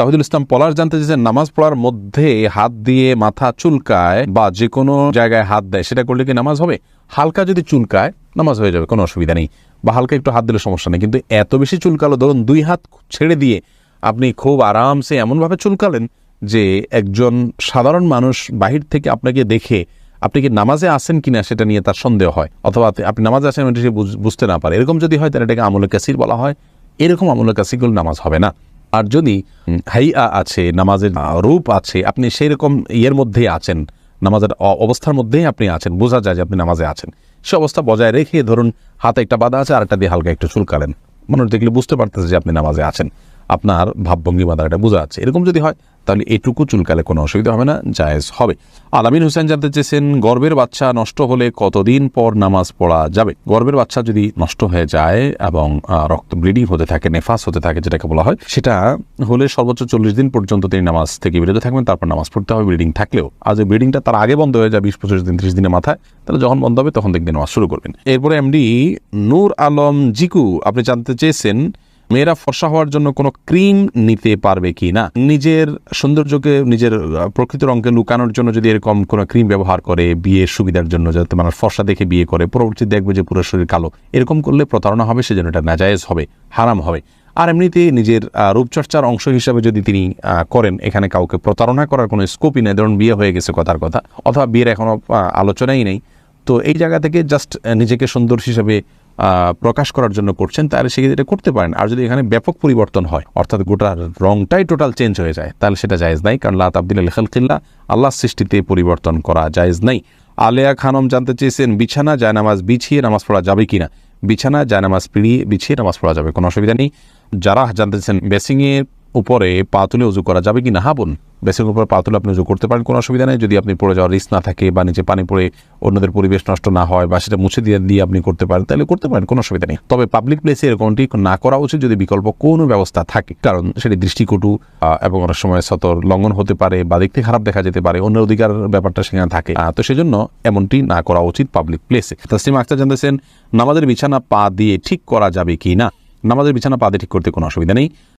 তাহিদুল ইসলাম পলাশ জানতে চেয়েছেন, নামাজ পড়ার মধ্যে হাত দিয়ে মাথা চুলকায় বা যে কোনো জায়গায় হাত দেয়, সেটা করলে কি নামাজ হবে? হালকা যদি চুলকায়, নামাজ হয়ে যাবে, কোনো অসুবিধা নেই। বা হালকা একটু হাত দিলে সমস্যা নেই, কিন্তু এত বেশি চুলকালো, ধরুন দুই হাত ছেড়ে দিয়ে আপনি খুব আরামসে এমনভাবে চুলকালেন যে একজন সাধারণ মানুষ বাহির থেকে আপনাকে দেখে আপনি কি নামাজে আসেন কিনা সেটা নিয়ে তার সন্দেহ হয়, অথবা আপনি- নামাজে আসেন বুঝ- বুঝতে না পারে। এরকম যদি হয়, তাহলে এটাকে আমলে কাসির বলা হয়। এরকম আমলে কাসিরগুলো নামাজ হবে না। আর যদি হাইয়া আছে নামাজের রূপ আছে আপনি সেই রকম ইয়ের মধ্যেই আছেন নামাজের অবস্থার মধ্যেই আপনি আছেন বোঝা যায় যে আপনি নামাজে আছেন। সে অবস্থা বজায় রেখে ধরুন হাতে একটা বাধা আছে আর একটা দিয়ে হালকা একটু চুলকালেন। মানুষ দেখলে বুঝতে পারতেছে যে আপনি নামাজে আছেন। আপনার ভাবভঙ্গি বাধাটা বোঝা যাচ্ছে। এরকম যদি হয়, তাহলে এটুকু চুলকালে কোনো অসুবিধা হবে না, জায়েজ হবে। আলামিন হোসেন জানতে চেয়েছেন, গর্বের বাচ্চা নষ্ট হলে কতদিন পর নামাজ পড়া যাবে? গর্বের বাচ্চা যদি নষ্ট হয়ে যায় এবং রক্ত ব্লিডিং হতে থাকে, নেফাস হতে থাকে, যেটাকে বলা হয়, সেটা হলে সর্বোচ্চ চল্লিশ দিন পর্যন্ত তিনি নামাজ থেকে বিরত থাকবেন, তারপর নামাজ পড়তে হবে ব্লিডিং থাকলেও। আর যে ব্লিডিংটা তার আগে বন্ধ হয়ে যায়, বিশ, পঁচিশ দিন, ত্রিশ দিনের মাথায়, তাহলে যখন বন্ধ হবে, তখন দেখবেন নামাজ শুরু করবেন। এরপরে এমডি নূর আলম জিকু, আপনি জানতে চেয়েছেন মেয়েরা ফর্সা হওয়ার জন্য কোনো ক্রিম নিতে পারবে কি না? নিজের সৌন্দর্যকে, নিজের প্রকৃত রঙকে লুকানোর জন্য যদি এরকম কোনো ক্রিম ব্যবহার করে বিয়ের সুবিধার জন্য, যাতে মানুষ ফর্সা দেখে বিয়ে করে, পরবর্তী দেখবে যে পুরো শরীর কালো, এরকম করলে প্রতারণা হবে, সেজন্য এটা নাজায়েজ হবে, হারাম হবে। আর এমনিতে নিজের রূপচর্চার অংশ হিসাবে যদি তিনি করেন, এখানে কাউকে প্রতারণা করার কোনো স্কোপই নেই, ধরুন বিয়ে হয়ে গেছে কথার কথা, অথবা বিয়ের এখনও আলোচনাই নেই, তো এই জায়গা থেকে জাস্ট নিজেকে সুন্দর হিসাবে প্রকাশ করার জন্য করছেন, তাহলে সেক্ষেত্রে এটা করতে পারেন। আর যদি এখানে ব্যাপক পরিবর্তন হয়, অর্থাৎ গোটা রংটাই টোটাল চেঞ্জ হয়ে যায়, তাহলে সেটা জায়েজ নাই। কারণ লা তাবদিল খালকিল্লা আল্লাহ সৃষ্টিতে পরিবর্তন করা জায়েজ নাই। আলেয়া খানম জানতে চেয়েছেন, বিছানা জায়নামাজ বিছিয়ে নামাজ পড়া যাবে কি না বিছানা জায়নামাজ পিড়িয়ে বিছিয়ে নামাজ পড়া যাবে, কোনো অসুবিধা নেই। যারা জানতে চেয়েছেন, বেসিংয়ের উপরে পা তুলে উজু করা যাবে কি না হ্যাঁ বেসিং উপরে পা তুলে আপনি উজু করতে পারেন, কোনো অসুবিধা নেই। যদি আপনি পড়ে যাওয়ার রিস্ক না থাকে বা নিচে পানি পড়ে অন্যদের পরিবেশ নষ্ট না হয় বা সেটা মুছে দিয়ে দিয়ে আপনি করতে পারেন, তাহলে করতে পারেন, কোনো অসুবিধা নেই। তবে পাবলিক প্লেসে এরকমটি না করা উচিত যদি বিকল্প কোনো ব্যবস্থা থাকে। কারণ সেটি দৃষ্টিকটু এবং অনেক সময় সতর লঙ্ঘন হতে পারে বা দেখতে খারাপ দেখা যেতে পারে অন্যের অধিকার ব্যাপারটা সেখানে থাকে। তো সেজন্য এমনটি না করা উচিত পাবলিক প্লেসে তাসলিম আক্তার জানতেছেন নামাজের বিছানা পা দিয়ে ঠিক করা যাবে কি না? নামাজের বিছানা পা দিয়ে ঠিক করতে কোনো অসুবিধা নেই।